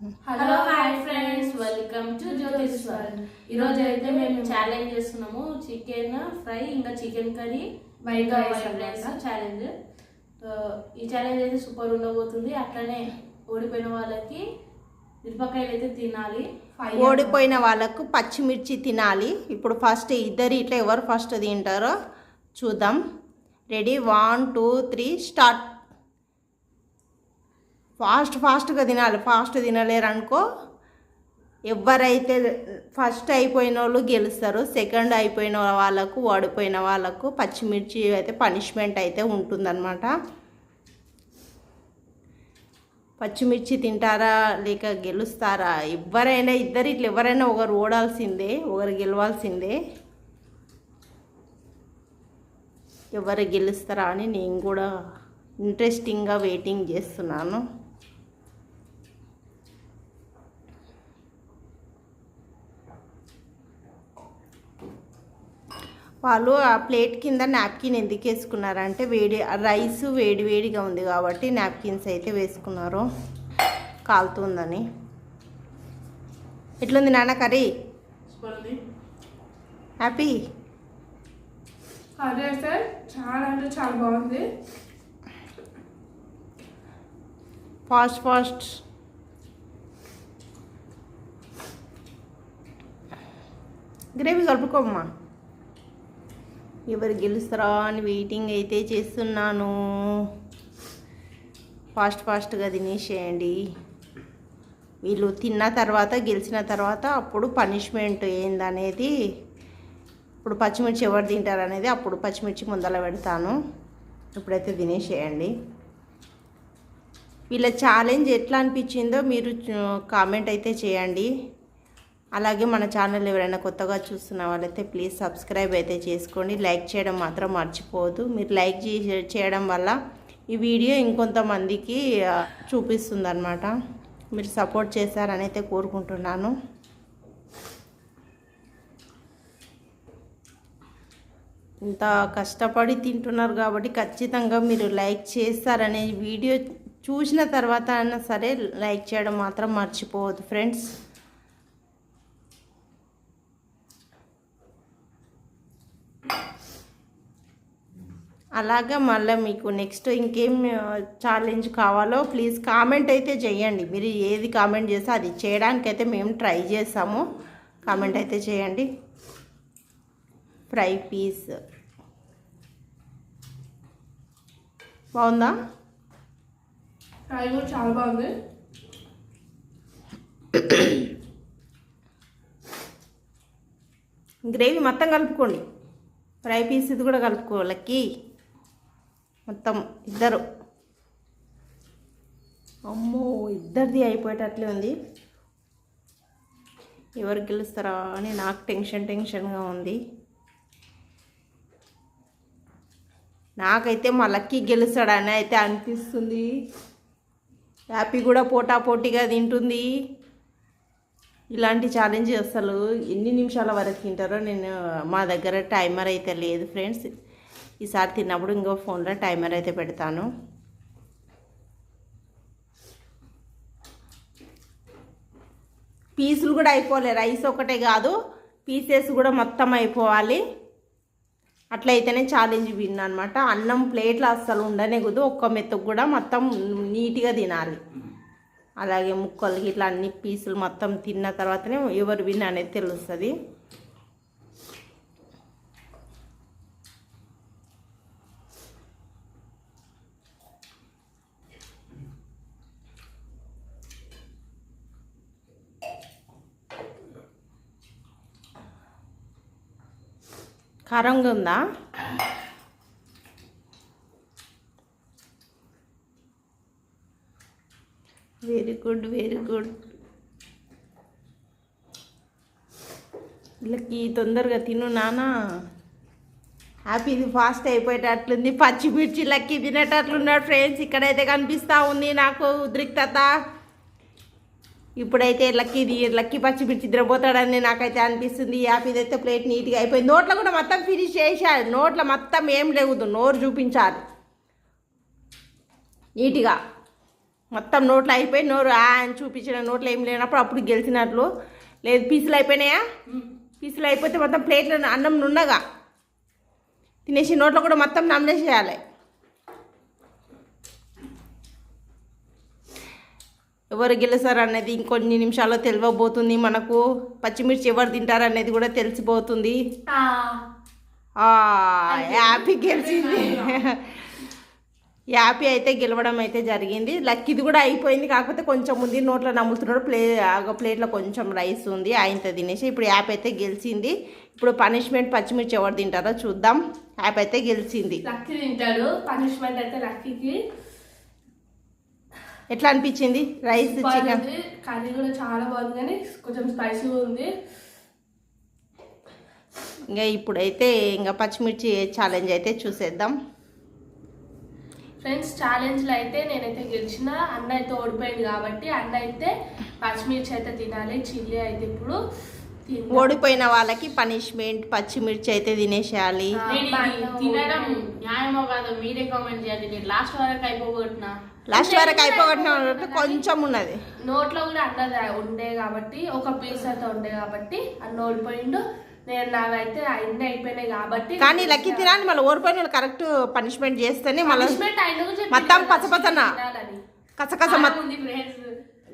Hello hi friends welcome to Jyothish ఈరోజు అయితే మేము ఛాలెంజ్ చేస్తున్నాము చికెన్ ఫ్రై ఇంకా chicken curry white rice. Challenge ఈ ఛాలెంజ్ అయితే సూపర్ ఉండబోతుంది. అట్లనే ఓడిపోయిన వాళ్ళకి మిరపకాయలు అయితే తినాలి. ఓడిపోయిన వాళ్ళకు పచ్చిమిర్చి తినాలి. ఇప్పుడు ఫస్ట్ ఇద్దరు ఇట్లా ఎవరు ఫస్ట్ తింటారో చూద్దాం. Ready one two three start fast ఫాస్ట్గా తినాలి ఫాస్ట్ తినలేరు అనుకో ఎవరైతే ఫస్ట్ అయిపోయిన వాళ్ళు గెలుస్తారు సెకండ్ అయిపోయిన వాళ్ళకు ఓడిపోయిన వాళ్ళకు పచ్చిమిర్చి అయితే పనిష్మెంట్ అయితే ఉంటుందన్నమాట. పచ్చిమిర్చి తింటారా లేక గెలుస్తారా? ఎవరైనా ఇద్దరు ఇట్లా ఎవరైనా ఒకరు ఓడాల్సిందే ఒకరు గెలవాల్సిందే. ఎవరు గెలుస్తారా అని నేను కూడా ఇంట్రెస్టింగ్గా వెయిటింగ్ చేస్తున్నాను. వాళ్ళు ఆ ప్లేట్ కింద నాప్కిన్ ఎందుకు వేసుకున్నారంటే వేడి రైస్ వేడి వేడిగా ఉంది కాబట్టి నాప్కిన్స్ అయితే వేసుకున్నారు. కాలుతుందని. ఎట్లుంది నాన్న కర్రీ? హ్యాపీ కర్రీ అయితే చాలా అంటే చాలా బాగుంది. ఫాస్ట్ ఫాస్ట్ గ్రేవీ కలుపుకోమ్మా. ఎవరు గెలుస్తారా అని వెయిటింగ్ అయితే చేస్తున్నాను. ఫాస్ట్ ఫాస్ట్గా తినేసేయండి. వీళ్ళు తిన్న తర్వాత గెలిచిన తర్వాత అప్పుడు పనిష్మెంట్ ఏందనేది ఇప్పుడు పచ్చిమిర్చి ఎవరు తింటారు అనేది అప్పుడు పచ్చిమిర్చి ముందల పెడతాను. ఇప్పుడైతే తినేసేయండి. వీళ్ళ ఛాలెంజ్ ఎట్లా అనిపించిందో మీరు కామెంట్ అయితే చేయండి. అలాగే మన ఛానల్ ఎవరైనా కొత్తగా చూస్తున్న వాళ్ళైతే ప్లీజ్ సబ్స్క్రైబ్ అయితే చేసుకోండి. లైక్ చేయడం మాత్రం మర్చిపోవద్దు. మీరు లైక్ చే- చేయడం వల్ల ఈ వీడియో ఇంకొంతమందికి చూపిస్తుంది అనమాట మీరు సపోర్ట్ చేశారని అయితే కోరుకుంటున్నాను. ఇంత కష్టపడి తింటున్నారు కాబట్టి ఖచ్చితంగా మీరు లైక్ చేస్తారనే వీడియో చూసిన తర్వాత అయినా సరే లైక్ చేయడం మాత్రం మర్చిపోవద్దు. ఫ్రెండ్స్ అలాగే మళ్ళీ మీకు నెక్స్ట్ ఇంకేం ఛాలెంజ్ కావాలో ప్లీజ్ కామెంట్ అయితే చేయండి. మీరు ఏది కామెంట్ చేస్తే అది చేయడానికైతే మేము ట్రై చేస్తాము. కామెంట్ అయితే చేయండి. ఫ్రై పీస్ బాగుందా? ఫ్రై కూడా చాలా బాగుంది. గ్రేవీ మొత్తం కలుపుకోండి. ఫ్రై పీస్ ఇది కూడా కలుపుకోవాలకి మొత్తం ఇద్దరు. అమ్మో ఇద్దరిది అయిపోయేటట్లే ఉంది. ఎవరు గెలుస్తారా అని నాకు టెన్షన్ టెన్షన్గా ఉంది. నాకైతే మా లక్కీ గెలుస్తాడని అయితే అనిపిస్తుంది. హ్యాపీ కూడా పోటా పోటీగా తింటుంది. ఇలాంటి ఛాలెంజ్ అసలు ఎన్ని నిమిషాల వరకు తింటారో నేను మా దగ్గర టైమర్ అయితే లేదు ఫ్రెండ్స్ ఈసారి తిన్నప్పుడు ఇంకో ఫోన్లో టైమర్ అయితే పెడతాను. పీసులు కూడా అయిపోలే రైస్ ఒకటే కాదు పీసెస్ కూడా మొత్తం అయిపోవాలి. అట్లయితేనే ఛాలెంజ్ విన్ అనమాట అన్నం ప్లేట్లు అస్సలు ఉండనేకూడదు ఒక్క మెత్తకు కూడా మొత్తం నీట్గా తినాలి. అలాగే ముక్కలు ఇట్లా అన్ని పీసులు మొత్తం తిన్న తర్వాతనే ఎవరు విన్ అనేది తెలుస్తుంది. కారంగా ఉందా వెరీ గుడ్ వెరీ గుడ్ వీళ్ళకి తొందరగా తిను నానా. హ్యాపీ ఇది ఫాస్ట్ అయిపోయేటట్లుంది. పచ్చిమిర్చి లక్కి తినేటట్లున్నాడు ఫ్రెండ్స్ ఇక్కడైతే కనిపిస్తూ ఉంది నాకు ఉద్రిక్తత. ఇప్పుడైతే లక్కీ పచ్చి లక్కీ పచ్చిమిర్చి నిద్రపోతాడని నాకైతే అనిపిస్తుంది. హ్యాపీ ప్లేట్ నీట్గా అయిపోయింది. నోట్లో కూడా మొత్తం ఫినిష్ చేశాడు నోట్లో మొత్తం ఏం లేవు నోరు చూపించాలి. నీట్గా. మొత్తం నోట్లు అయిపోయి నోరు ఆ అని చూపించిన నోట్లు ఏం లేనప్పుడు అప్పుడు గెలిచినట్లు. లేదు పీసులు అయిపోయినాయా? పీసులు అయిపోతే మొత్తం ప్లేట్లో అన్నం నున్నగా. తినేసి నోట్లో కూడా మొత్తం నమ్మలేసేయాలి ఎవరు గెలుస్తారు అనేది ఇంకొన్ని నిమిషాల్లో తెలియబోతుంది. మనకు పచ్చిమిర్చి ఎవరు తింటారు అనేది కూడా తెలిసిపోతుంది. ఆ, యాపీ గెలిచింది. యాపీ అయితే గెలవడం అయితే జరిగింది. లక్కీది కూడా అయిపోయింది. కాకపోతే కొంచెం ఉంది నోట్లో నమ్ముతున్నాడు ప్లే ఒక ప్లేట్లో కొంచెం రైస్ ఉంది. ఆయనతో తినేసి ఇప్పుడు యాప్ అయితే గెలిచింది. ఇప్పుడు పనిష్మెంట్ పచ్చిమిర్చి ఎవరు తింటారో చూద్దాం. యాప్ అయితే గెలిచింది. లక్కీ తింటాడు. పనిష్మెంట్ అయితే లక్కీకి. ఎట్లా అనిపించింది? Rice chicken? కర్రీ కూడా చాలా బాగుంది కానీ కొంచెం స్పైసీగా ఉంది. ఇంకా ఇప్పుడైతే ఇంకా పచ్చిమిర్చి ఛాలెంజ్ అయితే చూసేద్దాం. ఫ్రెండ్స్ ఛాలెంజ్లో అయితే నేనైతే గెలిచిన. అన్న అయితే ఓడిపోయింది కాబట్టి అన్న అయితే పచ్చిమిర్చి అయితే తినాలి చిల్లీ అయితే ఇప్పుడు. ఓడిపోయిన వాళ్ళకి పనిష్మెంట్ పచ్చిమిర్చి అయితే తినేసేయాలి. తినడం. న్యాయమో కాదో మీరే కామెంట్ చేయండి. నేను లాస్ట్ వరకు అయిపోగొట్టినా. లాస్ట్ వరకు అయిపోగొట్టిన కొంచెం ఉన్నది నోట్లో కూడా అన్నది ఉండే కాబట్టి ఒక పీస్ అయితే ఉండే కాబట్టి అన్న ఓడిపోయిండు నేను నావైతే అన్ని అయిపోయినాయి కాబట్టి. కానీ లక్కీ తినాలి మళ్ళీ ఓడిపోయిన వాళ్ళు కరెక్ట్ పనిష్మెంట్ చేస్తేనే మళ్ళీ మొత్తం పచ్చపచ్చన. కసకస కారం మొత్తం ఉంది friends.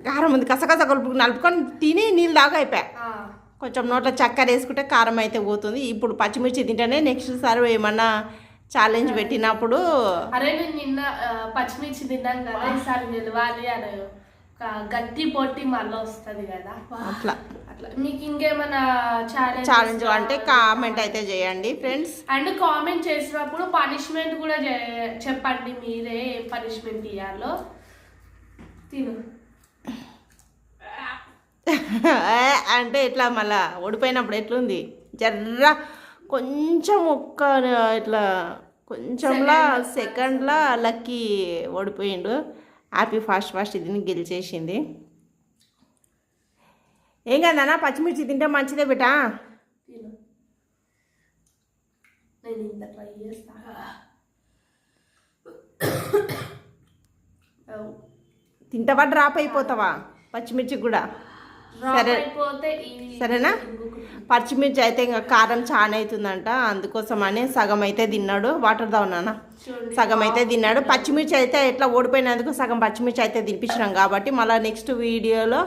కారం ఉంది కసకస కలుపు నలుపుకొని తిని నీళ్ళు దాకా అయిపోయా. కొంచెం నోట్లో చక్కెర వేసుకుంటే కారం అయితే పోతుంది. ఇప్పుడు పచ్చిమిర్చి తింటేనే నెక్స్ట్ సారి ఏమన్నా ఛాలెంజ్ పెట్టినప్పుడు అరే నేను నిన్న పచ్చిమిర్చి తిన్నాను కదా ఈసారి గెలవాలి అని గట్టి పొట్టి మళ్ళీ వస్తుంది కదా. అట్లా. అట్లా. మీకు ఇంకేమైనా ఛాలెంజ్ ఛాలెంజ్ అంటే కామెంట్ అయితే చేయండి ఫ్రెండ్స్ అండ్ కామెంట్ చేసినప్పుడు పనిష్మెంట్ కూడా చెప్పండి మీరే ఏం పనిష్మెంట్ ఇవ్వాలో తిను. అంటే ఇట్లా మళ్ళా? ఓడిపోయినప్పుడు ఎట్లుంది? జర్ర. కొంచెం ఒక్క ఇట్లా కొంచెంలా సెకండ్లా లక్కీ ఓడిపోయిండు. హ్యాపీ ఫాస్ట్ ఫాస్ట్ ఇది గెలిచేసింది. ఏం కదన్నా పచ్చిమిర్చి తింటే మంచిదే బిటా. తింటావా డ్రాప్ అయిపోతావా? పచ్చిమిర్చి కూడా. సరే. సరేనా? పచ్చిమిర్చి అయితే ఇంకా కారం చాలా అవుతుందంట అందుకోసం అని సగం అయితే తిన్నాడు వాటర్ దావునా సగం అయితే తిన్నాడు. పచ్చిమిర్చి అయితే ఎట్లా ఓడిపోయినందుకు సగం పచ్చిమిర్చి అయితే తినిపించినాం కాబట్టి మళ్ళీ నెక్స్ట్ వీడియోలో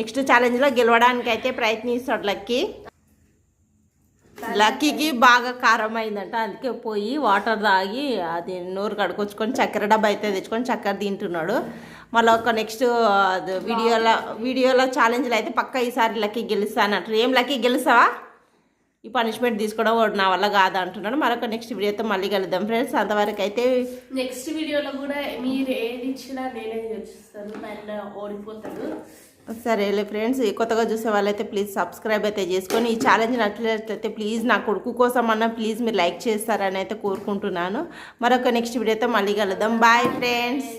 నెక్స్ట్ ఛాలెంజ్లో గెలవడానికి అయితే ప్రయత్నిస్తాడు లక్కీ. లక్కీకి బాగా కారం అయిందంట అందుకే పోయి వాటర్ తాగి అది నోరు కడుకొచ్చుకొని చక్కెర డబ్బా అయితే తెచ్చుకొని చక్కెర తింటున్నాడు. మళ్ళీ ఒక నెక్స్ట్ వీడియోలో వీడియోలో ఛాలెంజ్లో అయితే పక్క ఈసారి లక్కీ గెలుస్తానంటారు. ఏం లక్కీ గెలుస్తావా? ఈ పనిష్మెంట్ తీసుకోవడం వాడు నా వల్ల కాదు అంటున్నాడు. మరొక నెక్స్ట్ వీడియోతో మళ్ళీ కలుద్దాం ఫ్రెండ్స్. అంతవరకు అయితే నెక్స్ట్ వీడియోలో కూడా మీరు ఏది ఇచ్చినా నేనే గెలుస్తాను. ఆయన ఓడిపోతాడు. సరేలే ఫ్రెండ్స్ కొత్తగా చూసే వాళ్ళైతే ప్లీజ్ సబ్స్క్రైబ్ అయితే చేసుకొని ఈ ఛాలెంజ్ నచ్చినట్లయితే ప్లీజ్ నా కొడుకు కోసం అన్న ప్లీజ్ మీరు లైక్ చేస్తారని అయితే కోరుకుంటున్నాను. మరొక నెక్స్ట్ వీడియోతో మళ్ళీ కలుద్దాం. Bye friends